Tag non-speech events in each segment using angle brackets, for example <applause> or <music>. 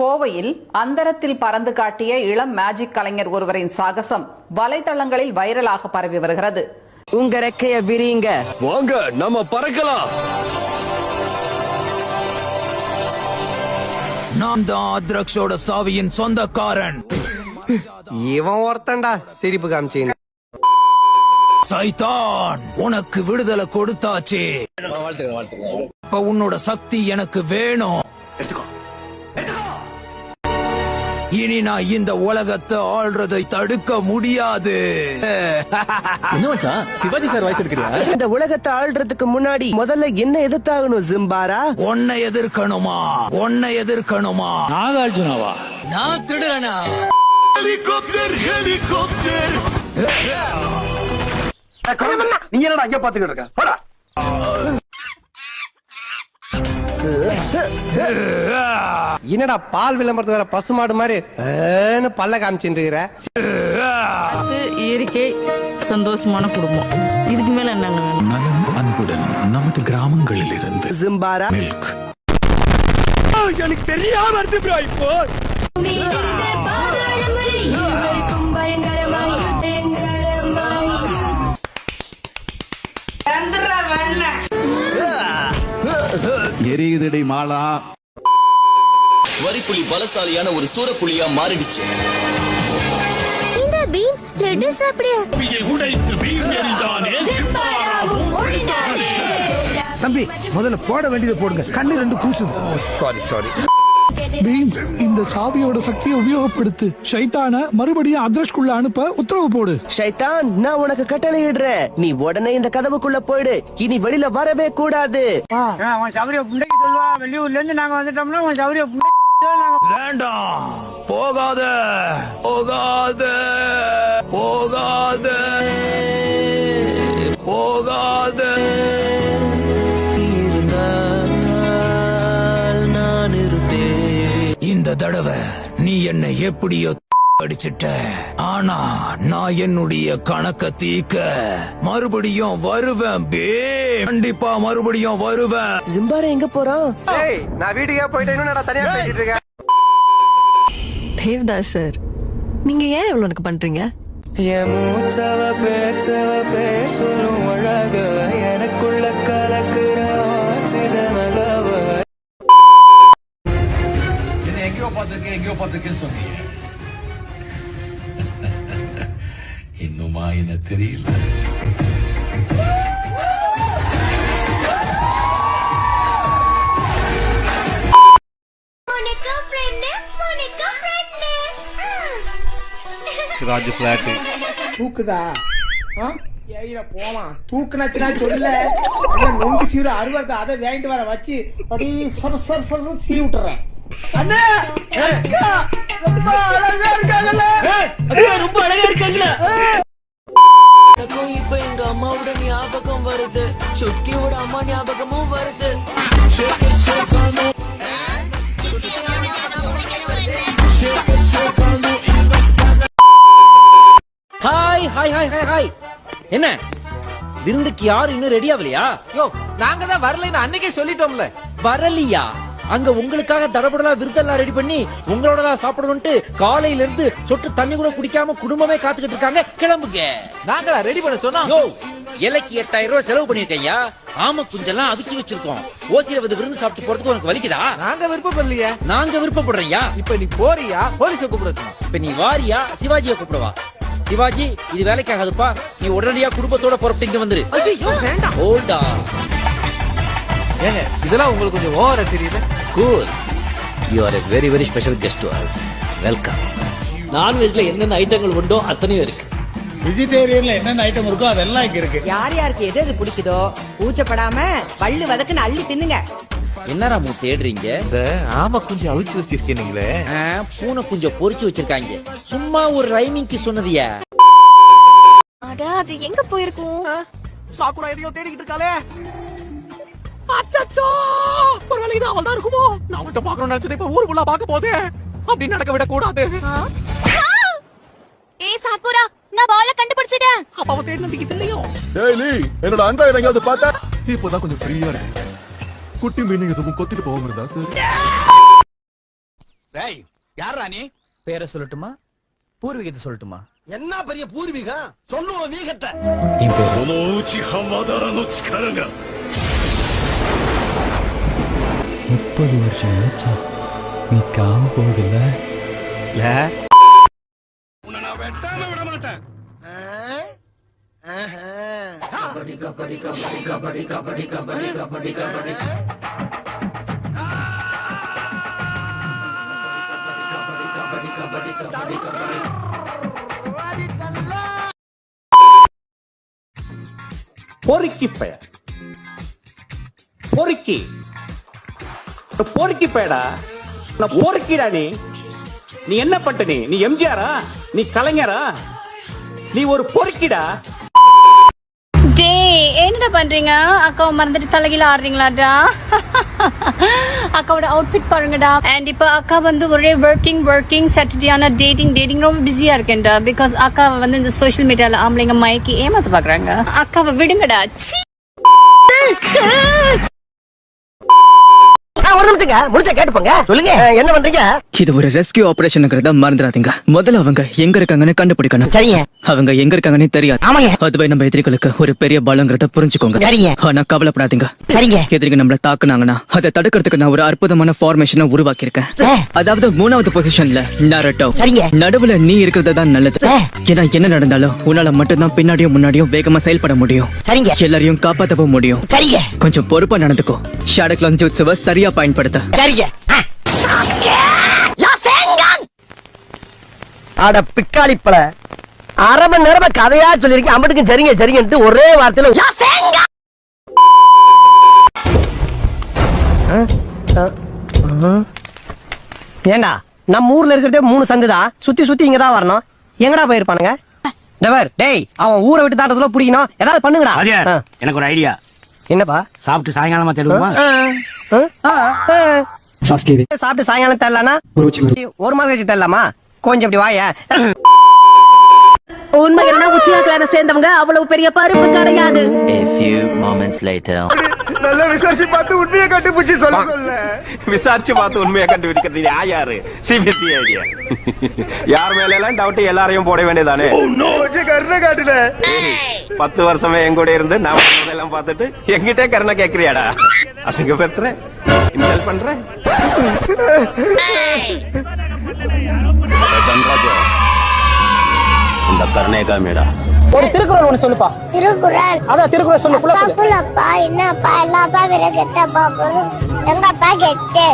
கோவையில் அந்தரத்தில் பறந்து காட்டிய இளம் மேஜிக் கலைஞர் ஒருவரின் சாகசம் வலைதளங்களில் வைரலாக பரவி வருகிறது. உங்க ரெக்கைய விரிங்க வாங்க நம்ம பறக்கலாம். நான் தான் அத்ரக்ஷோட சாவியின் சொந்தக்காரன். இவன் ஒருத்தன்டா சிரிப்பு காமிச்சின்னு. சைத்தான் உனக்கு விடுதலை கொடுத்தாச்சே. இப்ப உன்னோட சக்தி எனக்கு வேணும். இனி நான் இந்த உலகத்தை ஆள்றதை தடுக்க முடியாது. <laughs> சிவாஜி சார் வாய்ஸ் எடுக்கிறியா இந்த உலகத்தை ஆள்றதுக்கு முன்னாடி முதல்ல என்ன எதிர்த்தாகணும் ஜிம்பாரா? உன்னை எதிர்க்கணுமா? உன்னை எதிர்க்கணுமா? நாகார்ஜுனாவா? நான் திருடனா? Helicopter helicopter. நீ என்னடா அங்க பாத்துக்கிட்டு இருக்க? போடா. என்னடா பால் விளம்பரத்து வர பசுமாடு மாதிரி? பல்ல காமிச்சிட்டு இருக்கிற இயற்கை சந்தோஷமான குடும்பம். இதுக்கு மேல என்னங்க நலம் அன்புடன் நமது கிராமங்களில் இருந்து ஜிம்பாரா மில்க் எனக்கு தெரியாம இருந்து ப்ரோ இப்போ பயங்கரமாய் எரியுதடி மாலா. வரிப்புலி பலசாலியான ஒரு சூரப்புலியா மாறிடுச்சு. தம்பி முதல்ல போட வேண்டியதை போடுங்க. கண்ணு ரெண்டு கூசுது. சாரி சாரி இந்த சாவியோட சக்தியை உபயோகப்படுத்து. ஷைத்தான மறுபடியும் அட்ரஸ்க்குள்ள அனுப்ப உத்தரவு போடு. ஷைத்தான் நான் உனக்கு கட்டளை இடுறேன் நீ உடனே இந்த கதவுக்குள்ள போயிடு. இனி வெளியில வரவே கூடாது. அவன் சௌரிய புண்டைக்கு சொல்லுவா வெளியூர்ல இருந்து நாங்க வந்துட்டோம்னா உன் சௌரிய வேண்டாம். போகாத. போகாத. போகாத. தடவை நீ என்னை எப்படியோ அடிச்சிட்ட. ஆனா நான் என்னுடைய கணக்க தீக்க மறுபடியும் வருவேன் பே. கண்டிப்பா மறுபடியும் வருவேன். ஜிம்பாரா எங்க ஏய் நான் வீட்டுக்கே போயிட்டு இன்னும் நான் தனியா பேசிட்டு இருக்கேன்? தேவ்தாஸ் சார் நீங்க ஏன் இவ்வளவு எனக்கு பண்றீங்க? என் மூச்சவ பேச்சவ பேசலும் அழக. எனக்குள்ள கலக்குற பார்த்திருக்கேன் எங்கேயோ பார்த்திருக்கேன்னு சொன்னீங்க இன்னுமா என்ன தெரியல ராஜ் பிளாட் தூக்குதா? ஏயில போவான் தூக்குனாச்சுனா சொல்ல. அண்ணா நொங்கு சீர அறுவடை அதை வாங்கிட்டு வர வச்சு அப்படி சொர சொர சொர சொர சீ விட்டுறேன் ரொம்ப அழகா எனக்கும் இப்ப எங்க அம்மாவோட ஞாபகம் வருது. சுக்கியோட அம்மா ஞாபகமும் வருது. Hi hi hi hi hi. என்ன? விருந்துக்கு யாரும் இன்னும் ரெடி ஆகலையா? யோ நாங்க தான் வரலைன்னு அன்னைக்கே சொல்லிட்டோம்ல. வரலையா? அங்க உங்களுக்காக தடபடலா விருந்தெல்லாம் ரெடி பண்ணி உங்களோட தான் சாப்பிடணும்ட்டு காலையில இருந்து சொட்டு தண்ணி கூட குடிக்காம குடும்பமே காத்துக்கிட்டு இருக்காங்க. கிளம்புங்க. நாங்களா ரெடி பண்ண சொன்னோம் யோ இலைக்கு எட்டாயிரம் ரூபாய் செலவு பண்ணிருக்கையா ஆமா குஞ்செல்லாம் அவிச்சு வச்சிருக்கோம். ஓசியில வந்து விருந்து சாப்பிட்டு போறதுக்கு உனக்கு வலிக்குதா? நாங்க விருப்பப்படலையா. நாங்க விருப்பப்படுறையா இப்ப நீ போறியா? போலீஸ கூப்பிடுறது இப்ப நீ வாரியா? சிவாஜியை கூப்பிடுவா? சிவாஜி இது வேலைக்கு ஆகாதுப்பா நீ உடனடியா குடும்பத்தோட புறப்பட்டு இங்க வந்துரு. வேண்டாம். ஹோல்டா ஏங்க இதெல்லாம் உங்களுக்கு கொஞ்சம் ஓவரா தெரியல cool you are a very very special guest to us welcome நான்வெஜ்ல என்னென்ன ஐட்டங்கள் உண்டோ அத்தனையும் இருக்கு. வெஜிடேரியன்ல என்னென்ன ஐட்டம் இருக்கோ அதெல்லாம் இங்க இருக்கு. யார் யாருக்கு எது எது பிடிக்குதோ கூச்சப்படாம பல்லு வதக்குன்னு அள்ளி தின்னுங்க. என்னடா மூ தேடுறீங்க? ஆமா கொஞ்சம் அவிச்சு வச்சிருக்கீங்களே பூனை குஞ்சம் பொரிச்சு வச்சிருக்காங்க. சும்மா ஒரு ரைமிங்க்கு சொன்னதியா? அட அது எங்க போயிருக்கும்? சாக்குடா எதையோ தேடிக்கிட்டு இருக்காளே. அச்சச்சோ! ஒருவேளை இது அவள் தான் இருக்குமோ? நான் மட்டும் பார்க்கணும்னு நினைச்சது இப்ப ஊர் ஃபுல்லா பார்க்க போதே. அப்படி நடக்க விட கூடாது ஏய் சாக்குரா நான் பால கண்டுபிடிச்சிட்டேன். அப்ப அவ தேடினதுக்கு இது இல்லையோ? டேய்லி என்னோட அண்டா எங்கேயாவது பார்த்தா? இப்பதான் கொஞ்சம் ஃப்ரீயா இருக்கு. குட்டி மீனிங் எதுவும் கொத்திட்டு போக முடியுதா சார் யாரா நீ? பேரை சொல்லட்டுமா? பூர்வீகத்தை சொல்லட்டுமா? என்ன பெரிய பூர்வீகம்? சொல்லுவோம் வீகட்ட முப்பது வருஷம் மூச்சா நிற்காம போகுதுல்ல? கபடி கபடி கபடி கபடி கபடி கபடி கபடி கபடி. பொறுக்கி பெயர். பொறுக்கி. பொறுக்கி பேடா பொறுக்கிடா நீ. நீ என்ன பட்ட நீ? நீ எம்ஜிஆரா? நீ கலைஞரா? நீ ஒரு பொறுக்கிடா டேய் என்னடா பண்றீங்க? அக்காவை மறந்துட்டு தலைகீழ ஆடுறீங்களாடா? அக்காவோட அவுட்ஃபிட் பாருங்கடா. அண்ட் இப்போ அக்கா வந்து ஒரே ஒர்க்கிங் ஒர்க்கிங் சாட்டர்டேயான டேட்டிங் டேட்டிங் ரொம்ப பிஸியா இருக்கேன்டா. பிகாஸ் அக்காவை வந்து இந்த சோஷியல் மீடியால ஆம்பளைங்க மயக்கி ஏமாத்த பாக்குறாங்க. அக்காவை விடுங்கடா. ஒரு நிமிஷங்க முடிச்ச கேட்டுப்போங்க. சொல்லுங்க. என்ன பண்றீங்க? இது ஒரு ரெஸ்கியூ ஆபரேஷன்ங்கிறத மறந்துடாதீங்க. முதல்ல அவங்க எங்க இருக்காங்கன்னு கண்டுபிடிக்கணும். சரிங்க. அவங்க எங்க இருக்காங்கன்னு தெரியாது. ஆமாங்க. அதுவே நம்ம எதிரிகளுக்கு ஒரு பெரிய பலங்கிறத புரிஞ்சுக்கோங்க. சரிங்க. ஆனா கவலைப்படாதீங்க. சரிங்க. எதிரிங்க நம்மள தாக்குனாங்கன்னா அதை தடுக்கிறதுக்கு நான் ஒரு அற்புதமான ஃபார்மேஷனை உருவாக்கி இருக்கேன். அதாவது மூணாவது பொசிஷன்ல நரட்டோ சரிங்க. நடுவுல நீ இருக்கிறது தான் நல்லது. ஏன்னா என்ன நடந்தாலும் உன்னால மட்டும்தான் பின்னாடியும் முன்னாடியும் வேகமா செயல்பட முடியும். சரிங்க. எல்லாரையும் காப்பாத்தவும் முடியும். சரிங்க. கொஞ்சம் பொறுப்பா நடந்துக்கோ. சரியா பயன்படுத்த. சரிங்க. அட பிக்காளி பழ அரை மணி நேரமா கதையா சொல்லிருக்கேன் அம்பட்டுக்கும் சரிங்க சரிங்கன்ட்டு ஒரே வார்த்தையில ஏண்டா? நம்ம ஊர்ல இருக்கிறதே மூணு சந்து தான் சுத்தி சுத்தி இங்க தான் வரணும். எங்கடா போயிருப்பானுங்க? டவர் டேய் அவன் ஊரை விட்டு தாண்டதுல பிடிக்கணும். ஏதாவது பண்ணுங்கடா. எனக்கு ஒரு ஐடியா. என்னப்பா? சாப்பிட்டு சாயங்காலமா தேடுவோமா? சாப்பிட்டு சாயங்காலம் தரலானா ஒரு மாதம் கழிச்சு தரலாமா கொஞ்சம் இப்படி வாய. உண்மை என்ன உச்சியாக்கலான சேர்ந்தவங்க அவ்வளவு பெரிய பருப்பு கிடையாது. நல்லா விசாரிச்சு பார்த்து உண்மையை கண்டுபிடிச்சு சொல்ல. சொல்ல விசாரிச்சு பார்த்து உண்மையை கண்டுபிடிக்கிறது யா யாரு சிபிஎஸ்சி ஐடியா. யார் மேல எல்லாம் டவுட் எல்லாரையும் போட வேண்டியதானே கருணை காட்டுல பத்து வருஷமே என் கூட இருந்து நான் எல்லாம் பார்த்துட்டு என்கிட்டே கருணை கேக்குறியாடா? அசிங்கப்படுத்துறேன். இன்சல்ட் பண்றேன். தன்ராஜா இந்த கருணேகா மேடா ஒரு திருக்குறள் ஒண்ணு சொல்லுப்பா. திருக்குறள். அதான் திருக்குறள் சொல்லு புள்ள சொல்லு. அப்பாக்குள்ளப்பா என்னப்பா எல்லாப்பா விர கெட்டப்பா பொருள் எங்கப்பா கெட்டு.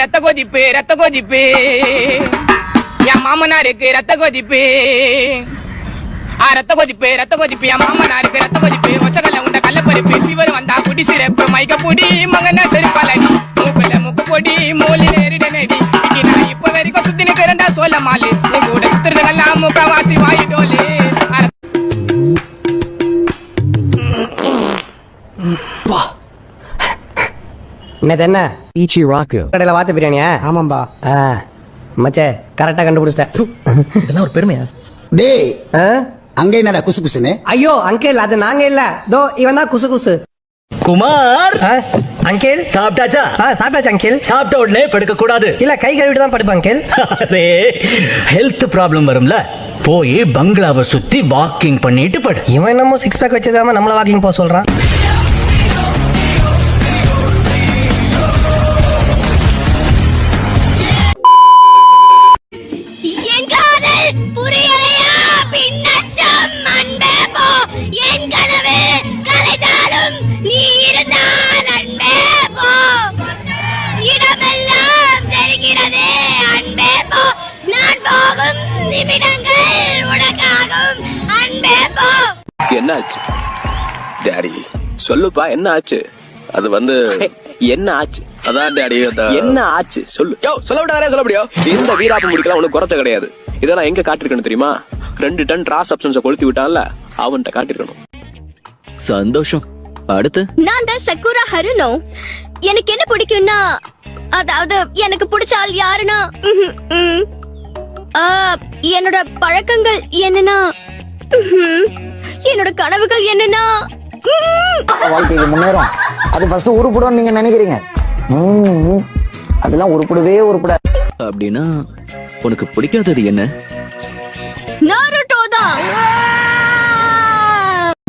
ரத்த கொதிப்பு ரத்த கொதிப்பு. என் மாமனாருக்கு ரத்த கொதிப்பு. ஆ ரத்த கொதிப்பு ரத்த கொதிப்பு. என் மாமனாருக்கு ரத்த கொதிப்பு. ஒச்சகல்ல உண்ட கள்ளப்பருப்பு. ஃபீவர் வந்தா குடி சிறப்பு. மயக்க பொடி மகன செருப்பாலடி. மூக்குல முக்கு பொடி மூலி நேரிட நடி இன்னி நான் இப்ப வரைக்கும் சுத்தி நிக்கிறேன்டா சோழ மாலு கூட சுத்துறதுக்கெல்லாம் முக்கவாசி வாயிட்டோலு என்னது என்ன? ஈச்சி ராக்கு கடையில வாத்து பிரியாணியா? ஆமாம்பா. மச்சே கரெக்டா கண்டுபிடிச்சிட்டேன். இதெல்லாம் ஒரு பெருமையா? டேய் அங்க என்னடா குசு குசுன்னு? ஐயோ அங்கிள் அது நாங்க இல்ல. தோ இவன் தான் குசு குசு. குமார்! அங்கிள் சாப்பிட்டாச்சா? சாப்பிட்டாச்சு அங்கிள் சாப்பிட்ட உடனே படுக்க கூடாது இல்ல கை கழுவிட்டு தான் படுப்பேன் அங்கிள் அரே ஹெல்த் ப்ராப்ளம் வரும்ல? போய் பங்களாவை சுத்தி வாக்கிங் பண்ணிட்டு படு. இவன் என்னமோ சிக்ஸ் பேக் வச்சிருக்காம நம்மள வாக்கிங் போக சொல்றான். என்னாச்சு? டாடி சொல்லுப்பா என்ன ஆச்சு? அது வந்து <laughs> என்ன ஆச்சு? அதான் டாடி என்ன ஆச்சு? சொல்லு. யோ சொல்ல விடாதே சொல்ல முடியும் இந்த வீராப்பு முடிக்கலாம் உனக்கு குறைச்ச கிடையாது. இதை நான் எங்க காட்டிருக்கணும் தெரியுமா? ரெண்டு டன் ரா சப்ஸ்டன்ஸை கொளுத்தி விட்டான்ல அவன்கிட்ட காட்டிருக்கணும். சந்தோஷம். அடுத்து? நான் தான் சக்குரா ஹருனோ. எனக்கு என்ன பிடிக்கும்னா அதாவது எனக்கு பிடிச்ச ஆள் யாருன்னா என்னோட பழக்கங்கள் என்னன்னா என்னோட கனவுகள் என்னன்னா? வாழ்க்கைக்கு முன்னேறும். அது ஃபர்ஸ்ட் உருப்படும்னு நீங்க நினைக்கிறீங்க. அதெல்லாம் உருப்படவே உருப்படாது. அப்படின்னா உனக்கு பிடிக்காதது என்ன? நாருட்டோ தான்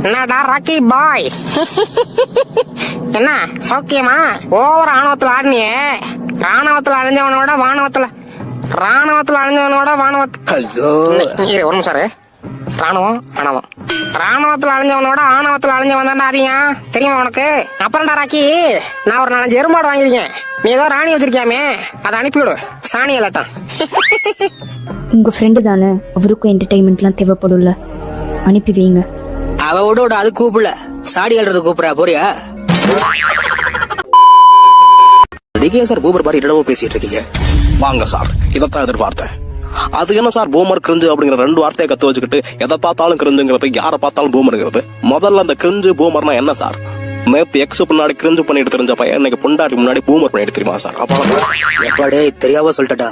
என்னடா ராக்கி பாய் என்ன சௌக்கியமா? ஓவர் ஆணவத்துல ஆடினியே. ராணுவத்துல அழிஞ்சவனோட வானவத்துல ராணுவத்துல அழிஞ்சவனோட வானவத்துல இரு, ஒரு நிமிஷம். ராணுவம் ஆணவம். ராணுவத்துல அழிஞ்சவனோட ஆணவத்துல அழிஞ்சவன் தான்டா அதிகம். தெரியுமா உனக்கு? அப்புறம்டா ராக்கி நான் ஒரு நாலஞ்சு எருமாடு வாங்கியிருக்கேன். நீ ஏதோ ராணி வச்சிருக்கியாமே? அதை அனுப்பிவிடு சாணி இல்லாட்டம் உங்க ஃப்ரெண்டு தானே? அவருக்கும் என்டர்டைன்மெண்ட்லாம் தேவைப்படும்ல. அனுப்பி வைங்க. அவ விட விட அது கூப்பிடல. சாடி ஆடுறது கூப்பிடா போறியா? நீங்க சார் பூமர் மாதிரி இடமோ பேசிட்டு இருக்கீங்க? வாங்க சார் இதைத்தான் எதிர்பார்த்தேன். அது என்ன சார் பூமர் கிரிஞ்சு அப்படிங்கிற ரெண்டு வார்த்தையை கத்து வச்சுக்கிட்டு எதை பார்த்தாலும் கிரிஞ்சுங்கிறது யாரை பார்த்தாலும் பூமருங்கிறது? முதல்ல அந்த கிரிஞ்சு பூமர்னா என்ன சார்? நேத்து எக்ஸ் பின்னாடி கிரிஞ்சு பண்ணிட்டு தெரிஞ்ச பையன் இன்னைக்கு பொண்டாட்டி முன்னாடி பூமர் பண்ணிட்டு தெரியுமா சார்? அப்ப எப்பாடே தெரியாம சொல்லிட்டடா.